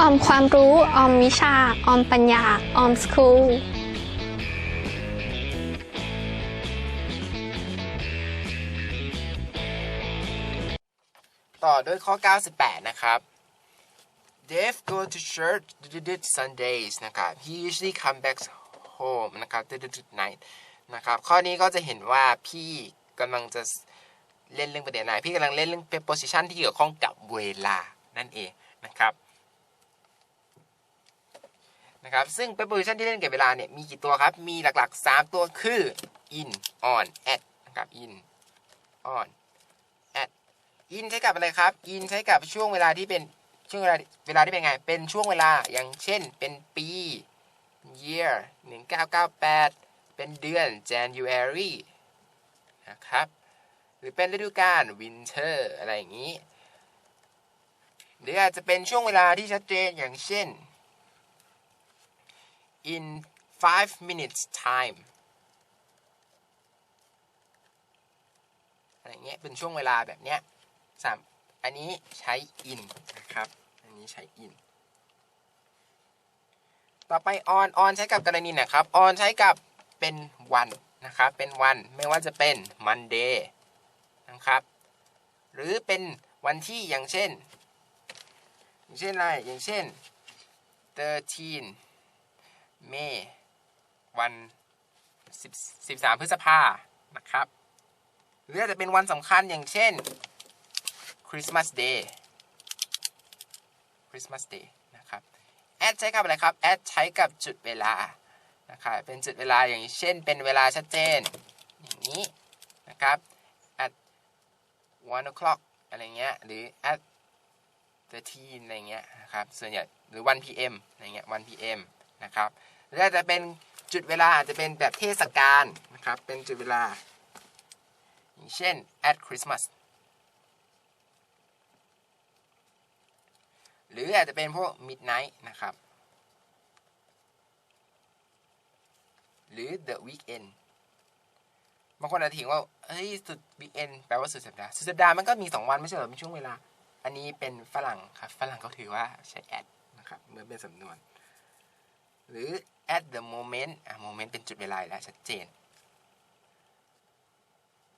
ออมความรู้ ออมวิชา ออมปัญญา ออมสคูล ต่อด้วยข้อ 98 นะครับ Dave go to church Sundays นะครับ he usually come back home นะครับ night นะครับข้อนี้ก็จะเห็นว่าพี่กำลังจะเล่นเรื่องประเด็นไหนพี่กำลังเล่นเรื่อง preposition ที่เกี่ยวข้องกับเวลานั่นเองนะครับ นะครับ ซึ่ง preposition ที่เล่นเกับเวลาเนี่ยมีกี่ตัวครับ มีหลักๆ 3 ตัวคือ in on at นะครับ in on at in ใช้กับอะไรครับ in ใช้กับช่วงเวลาที่เป็นช่วงเวลาเวลาที่เป็นไง เป็นช่วงเวลาอย่างเช่น เป็นปี year 1998 เป็นเดือน January นะครับ หรือเป็นฤดูกาล winter อะไรอย่างนี้ หรืออาจจะเป็นช่วงเวลาที่ชัดเจนอย่างเช่น in five minutes time อะไรเงี้ยเป็นช่วงเวลาแบบเนี้ยสามอันนี้ใช้ in นะครับ อันนี้ใช้ in ต่อไป on on ใช้กับกรณีนะครับ on ใช้กับเป็นวันนะครับ เป็นวันไม่ว่าจะเป็น Monday นะครับ หรือเป็นวันที่อย่างเช่น อย่างเช่นอะไรอย่างเช่น 13 เมษวัน13 พฤษภานะครับหรืออาจจะเป็นวันสำคัญอย่างเช่น Christmas Day Christmas Day นะครับ add ใช้กับอะไรครับ add ใช้กับจุดเวลานะครับเป็นจุดเวลาอย่างเช่น เป็นเวลาชัดเจน อย่างนี้นะครับ at one o'clock อะไรเงี้ยหรือ at 13อะไรเงี้ยนะครับส่วนใหญ่หรือ1 p.m. อะไรเงี้ย1 p.m. นะครับ หรืออาจจะเป็นจุดเวลาอาจจะเป็นแบบเทศกาลนะครับ เป็นจุดเวลา อย่างเช่น at Christmas หรืออาจจะเป็นพวก midnight นะครับ หรือ the weekend บางคนอาจจะถิงว่า เฮ้ย สุด weekend แปลว่าสุดสัปดาห์ สุดสัปดาห์มันก็มี 2 วันไม่ใช่เหรอมีช่วงเวลา อันนี้เป็นฝรั่งครับ ฝรั่งเขาถือว่าใช้ at นะครับ เมื่อเป็นสำนวน หรือ at the moment อะ moment เป็นจุดเวลาแล้วชัดเจน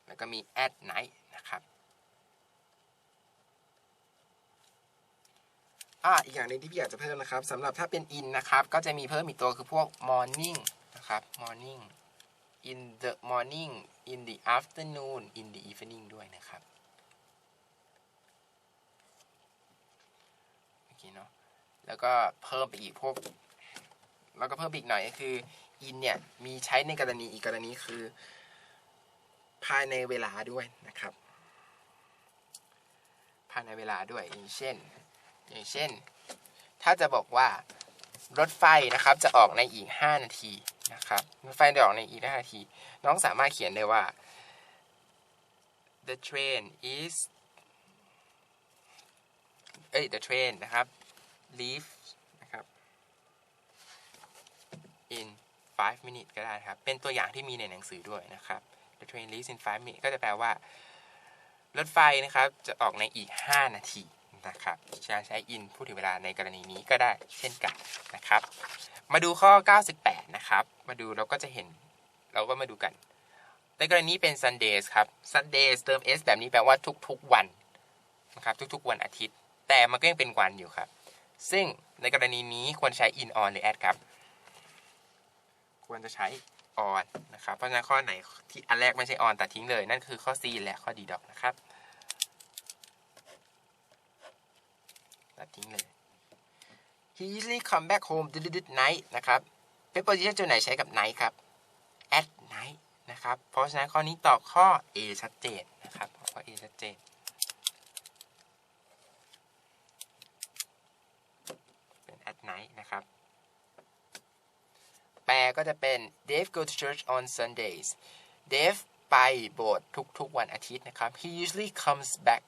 แล้วก็มี at night นะครับอ่าอีกอย่างหนึงที่พี่อยากจะเพิ่มนะครับสำหรับถ้าเป็น in นะครับ ก็จะมีเพิ่มอีกตัวคือพวก morning นะครับ morning in the morning in the afternoon in the evening ด้วยนะครับโอเคเนาะแล้วก็เพิ่มไปอีกพวก แล้วก็เพิ่มอีกหน่อยก็คือ in เนี่ยมีใช้ในกรณีอีกกรณีคือ ภายในเวลาด้วยนะครับ ภายในเวลาด้วยอย่างเช่น อย่างเช่น ถ้าจะบอกว่ารถไฟนะครับจะออกในอีก 5 นาทีนะครับรถไฟจะออกในอีก 5 นาที น้องสามารถเขียนได้ว่า the train is เอ้ย the train นะครับ leave นะครับ in 5 minutes ก็ได้ครับ เป็นตัวอย่างที่มีในหนังสือด้วยนะครับ the train leaves in 5 minutes ก็จะแปลว่า รถไฟนะครับจะออกในอีก 5 นาทีนะครับจะใช้ in พูดถึงเวลาในกรณีนี้ก็ได้เช่นกันนะครับ มาดูข้อ 98 นะครับ มาดูเราก็จะเห็น เราก็มาดูกัน ในกรณีเป็น Sundays ครับ Sundays เติม s แบบนี้แปลว่าทุกๆวันนะครับ ทุกๆวันอาทิตย์ แต่มันก็ยังเป็นวันอยู่ครับ ซึ่งในกรณีนี้ควรใช้ in on หรือ at ครับ ควรจะใช้ on นนะครับ เพราะฉะนั้นข้อไหนที่อันแรกไม่ใช่ on ตัดทิ้งเลย นั่นคือข้อ C และข้อ D ดอกนะครับตัดทิ้งเลย he usually come back home d night นะครับ preposition ตัวไหนใช้กับ night ครับ at night นะครับ เพราะฉะนั้นข้อนี้ตอบข้อ A ชัดเจนนะครับ ข้อ A ชัดเจนเป็น at night นะครับ แปลก็จะเป็น Dave go to church on Sundays Dave ไปโบสถ์ทุกๆวันอาทิตย์นะครับ he usually comes back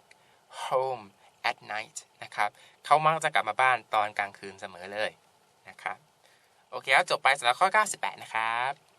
home at night นะครับเขามักจะกลับมาบ้านตอนกลางคืนเสมอเลยนะครับ โอเคครับจบไปสำหรับข้อ 98 นะครับ